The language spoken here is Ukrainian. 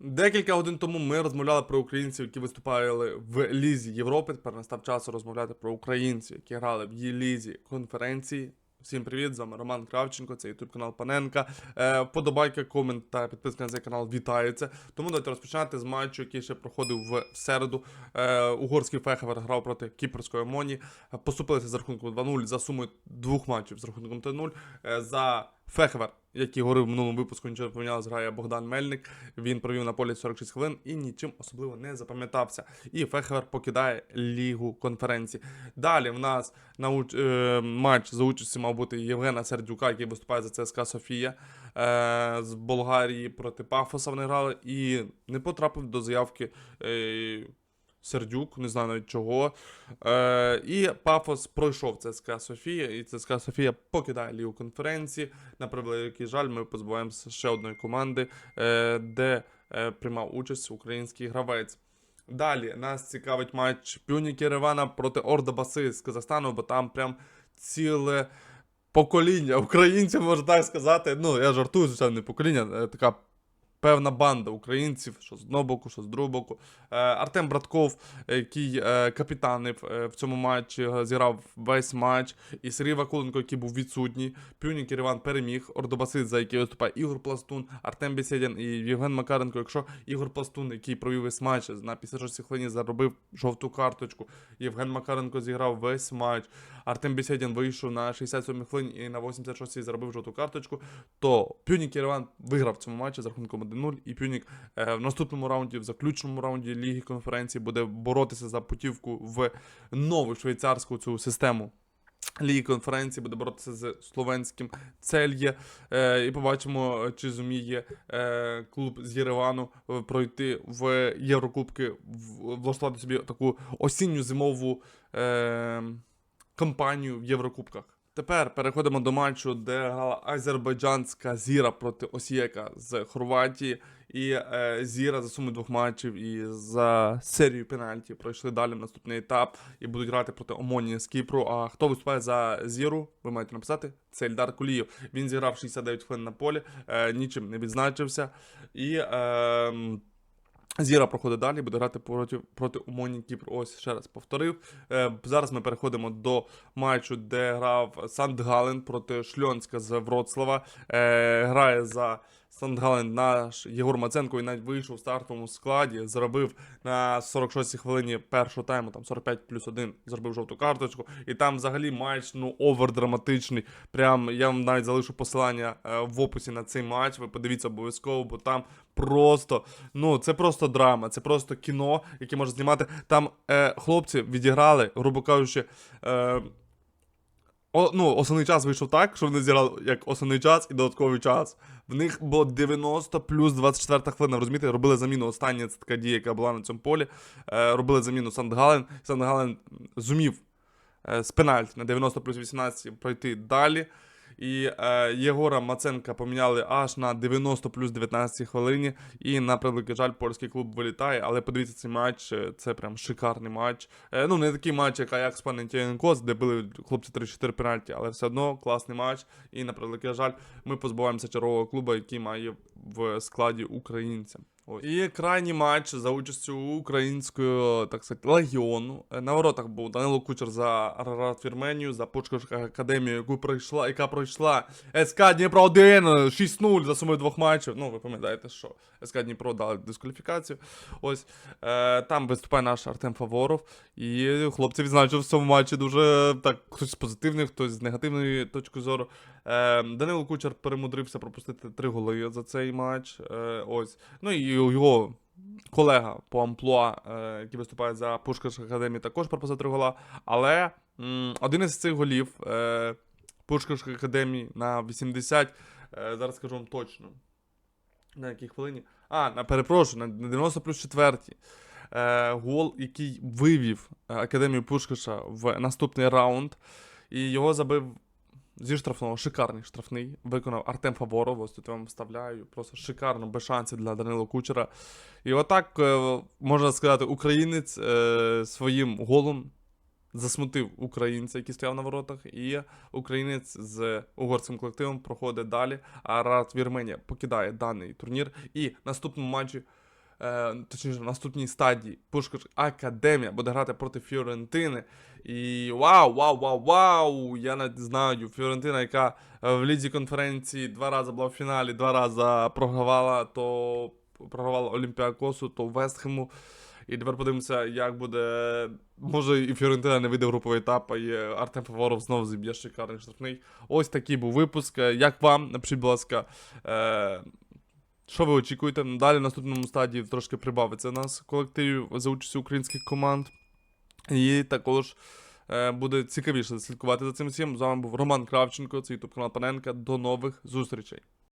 Декілька годин тому ми розмовляли про українців, які виступали в Лізі Європи. Тепер настав час розмовляти про українців, які грали в її лізі конференції. Всім привіт, з вами Роман Кравченко, це ютуб канал Паненка. Е, Подобайка, комент та підписка на цей канал вітаються. Тому давайте розпочинати з матчу, який ще проходив в середу. Е, угорський фехевер грав проти кіпрської Моні. Поступилися за рахунком 2-0 за сумою двох матчів з рахунком 3-0. Е, за фехевер, який говорив в минулому випуску, нічого не помінялось, грає Богдан Мельник. Він провів на полі 46 хвилин і нічим особливо не запам'ятався. І Фехевер покидає лігу конференції. Далі в нас на уч... е, матч за участю мав бути Євгена Сердюка, який виступає за ЦСКА Софія е, з Болгарії проти Пафоса. Вони грали і не потрапив до заявки. Е, Сердюк, не знаю навіть чого. Е, і Пафос пройшов ЦСКА Софія, і ЦСКА Софія покидає лігу конференції. На превеликий жаль, ми позбуваємося ще одної команди, е, де е, приймав участь український гравець. Далі нас цікавить матч Пюніки Єревана проти Орда Баси з Казахстану, бо там прям ціле покоління українців, можна так сказати. Ну, я жартую, звичайно, не покоління, е, така певна банда українців, що з одного боку, що з другого боку. Е, Артем Братков, який е, капітанив е, в цьому матчі, зіграв весь матч. І Сергій Вакуленко, який був відсутній. Пюнік Іван переміг. Ордобасит, за який виступає Ігор Пластун, Артем Бесєдін і Євген Макаренко. Якщо Ігор Пластун, який провів весь матч, на 56 хвилині заробив жовту карточку. Євген Макаренко зіграв весь матч. Артем Бесєдін вийшов на 67 хвилині і на 86-й заробив жовту карточку. То Пюнік Єреван виграв в цьому матчі за рахунком 1-0. І Пюнік е, в наступному раунді, в заключному раунді Ліги конференції, буде боротися за путівку в нову швейцарську цю систему. Ліги конференції буде боротися з словенським Цельє. Е, і побачимо, чи зуміє е, клуб з Єревану е, пройти в Єврокубки, влаштувати собі таку осінню зимову е, кампанію в Єврокубках. Тепер переходимо до матчу, де грала азербайджанська Зіра проти Осієка з Хорватії. І е, Зіра за сумою двох матчів і за серію пенальті пройшли далі в наступний етап і будуть грати проти Омоні з Кіпру. А хто виступає за Зіру? Ви маєте написати. Це Ельдар Кулієв. Він зіграв 69 хвилин на полі, е, нічим не відзначився. І е, Зіра проходить далі, буде грати проти, проти Умоні Кіпр. Ось ще раз повторив. Е, зараз ми переходимо до матчу, де грав Сандгален проти Шльонська з Вроцлава. Е, грає за Сандгален наш Єгор Маценко і навіть вийшов в стартовому складі. Зробив на 46-й хвилині першого тайму, там 45 плюс 1, зробив жовту карточку. І там взагалі матч ну овердраматичний. Прям я вам навіть залишу посилання е, в описі на цей матч. Ви подивіться обов'язково, бо там просто, ну це просто драма, це просто кіно, яке можна знімати. Там е, хлопці відіграли, грубо кажучи. Е, о, ну, основний час вийшов так, що вони зіграли як основний час і додатковий час. В них було 90 плюс 24 хвилина. Розумієте, робили заміну. Остання це така дія, яка була на цьому полі. Е, робили заміну Сандгален. Сандгален зумів е, з пенальті на 90 плюс 18 пройти далі. І е, Єгора Маценка поміняли аж на 90 плюс 19 хвилині. І на превеликий жаль, польський клуб вилітає. Але подивіться цей матч, е, це прям шикарний матч. Е, ну, не такий матч, як Аякс Панентієнкос, де були хлопці 3-4 пенальті, але все одно класний матч. І на превеликий жаль, ми позбуваємося чергового клубу, який має в складі українця. Ось. І крайній матч за участю українського, так сказати, легіону. Е, На воротах був Данило Кучер за Арарат Вірменію, за Почкашка академію, яку пройшла, яка пройшла СК Дніпро 1 6-0 за сумою двох матчів. Ну, ви пам'ятаєте, що СК Дніпро дали дискваліфікацію. Ось е, там виступає наш Артем Фаворов. І хлопці відзначив в цьому матчі дуже так, хтось з позитивної, хтось з негативної точки зору. Е, Данило Кучер перемудрився пропустити три голи за цей матч. Е, ось. Ну і його колега по амплуа, е, який виступає за Пушкаш Академії, також пропустив три гола. Але один із цих голів Пушкаш Академії на 80, е, зараз скажу вам точно. На якій хвилині? А, на перепрошую, на 90 плюс 4. Е, гол, який вивів Академію Пушкаша в наступний раунд. І його забив зі штрафного, шикарний штрафний. Виконав Артем Фаворов. Ось тут я вам вставляю. Просто шикарно, без шансів для Данила Кучера. І отак, е, можна сказати, українець е, своїм голом засмутив українця, який стояв на воротах, і українець з угорським колективом проходить далі. А Рад Вірменія покидає даний турнір. І наступному матчі е, точніше, в наступній стадії Пушкаш Академія буде грати проти Фіорентини. І вау, вау, вау, вау! Я навіть знаю, Фіорентина, яка е, в лізі конференції два рази була в фіналі, два рази програвала, то програвала Олімпіакосу, то Вестхему. І тепер подивимося, як буде. Може, і Фіорентина не вийде в груповий етап, і Артем Фаворов знову зіб'є шикарний штрафний. Ось такий був випуск. Як вам? Напишіть, будь ласка, е, що ви очікуєте? Далі в наступному стадії трошки прибавиться нас колективів за участю українських команд. І також е, буде цікавіше слідкувати за цим всім. З вами був Роман Кравченко, це ютуб канал Паненка. До нових зустрічей.